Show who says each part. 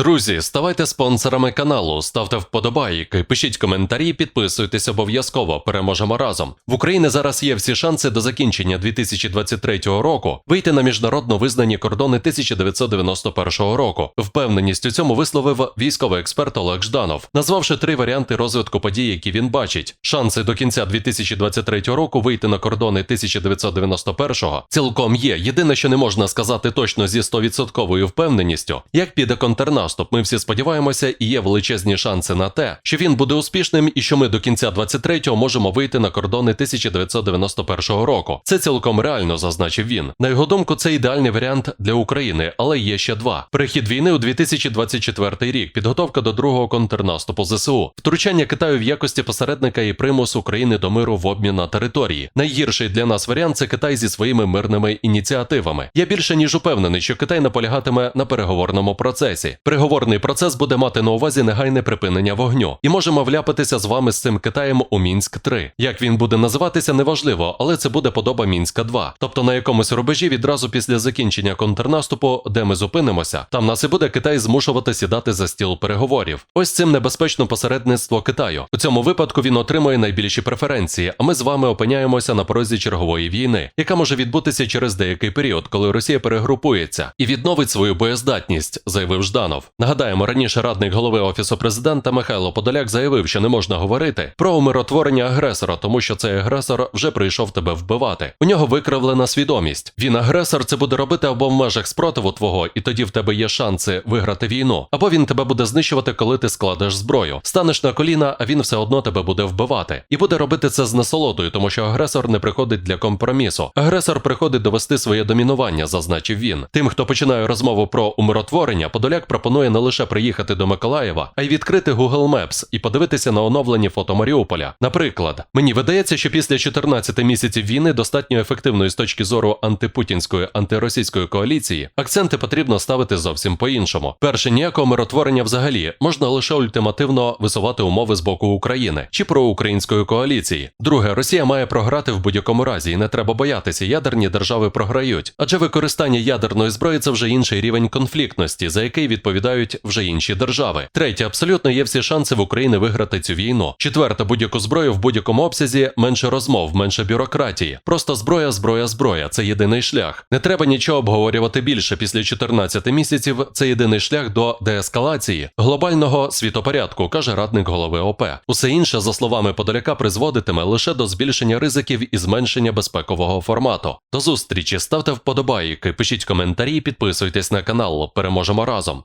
Speaker 1: Друзі, ставайте спонсорами каналу, ставте вподобайки, пишіть коментарі, підписуйтесь обов'язково. Переможемо разом. В Україні зараз є всі шанси до закінчення 2023 року вийти на міжнародно визнані кордони 1991 року. Впевненість у цьому висловив військовий експерт Олег Жданов, назвавши три варіанти розвитку подій, які він бачить. Шанси до кінця 2023 року вийти на кордони 1991 цілком є. Єдине, що не можна сказати точно зі 100% впевненістю, як піде контрнаступ. Ми всі сподіваємося, і є величезні шанси на те, що він буде успішним і що ми до кінця 23-го можемо вийти на кордони 1991 року. Це цілком реально, зазначив він. На його думку, це ідеальний варіант для України, але є ще два: перехід війни у 2024 рік, підготовка до другого контрнаступу ЗСУ, втручання Китаю в якості посередника і примус України до миру в обмін на території. Найгірший для нас варіант це Китай зі своїми мирними ініціативами. Я більше ніж упевнений, що Китай наполягатиме на переговорному процесі. Переговорний процес буде мати на увазі негайне припинення вогню, і можемо вляпатися з вами з цим Китаєм у Мінськ 3 Як він буде називатися, неважливо, але це буде подоба Мінська 2 Тобто на якомусь рубежі відразу після закінчення контрнаступу, де ми зупинимося, там нас і буде Китай змушувати сідати за стіл переговорів. Ось цим небезпечно посередництво Китаю. У цьому випадку він отримує найбільші преференції, а ми з вами опиняємося на порозі чергової війни, яка може відбутися через деякий період, коли Росія перегрупується і відновить свою боєздатність, заявив Жданов. Нагадаємо, раніше радник голови офісу президента Михайло Подоляк заявив, що не можна говорити про умиротворення агресора, тому що цей агресор вже прийшов тебе вбивати. У нього викривлена свідомість. Він агресор це буде робити або в межах спротиву твого, і тоді в тебе є шанси виграти війну, або він тебе буде знищувати, коли ти складеш зброю. Станеш на коліна, а він все одно тебе буде вбивати. І буде робити це з насолодою, тому що агресор не приходить для компромісу. Агресор приходить довести своє домінування, зазначив він. Тим, хто починає розмову про умиротворення, Подоляк пропонує не лише приїхати до Миколаєва, а й відкрити Google Maps і подивитися на оновлені фото Маріуполя. Наприклад, мені видається, що після 14 місяців війни достатньо ефективної з точки зору антипутінської антиросійської коаліції, акценти потрібно ставити зовсім по-іншому. Перше, ніякого миротворення взагалі можна лише ультимативно висувати умови з боку України чи проукраїнської коаліції. Друге, Росія має програти в будь-якому разі, і не треба боятися, ядерні держави програють, адже використання ядерної зброї це вже інший рівень конфліктності, за який відповідають вже інші держави. Третє, абсолютно є всі шанси в Україні виграти цю війну. Четверте, будь-яку зброю в будь-якому обсязі менше розмов, менше бюрократії. Просто зброя, зброя, зброя це єдиний шлях. Не треба нічого обговорювати більше. Після 14 місяців це єдиний шлях до деескалації глобального світопорядку, каже радник голови ОП. Усе інше, за словами Подоляка, призводитиме лише до збільшення ризиків і зменшення безпекового формату. До зустрічі ставте вподобайки, пишіть коментарі, підписуйтесь на канал. Переможемо разом.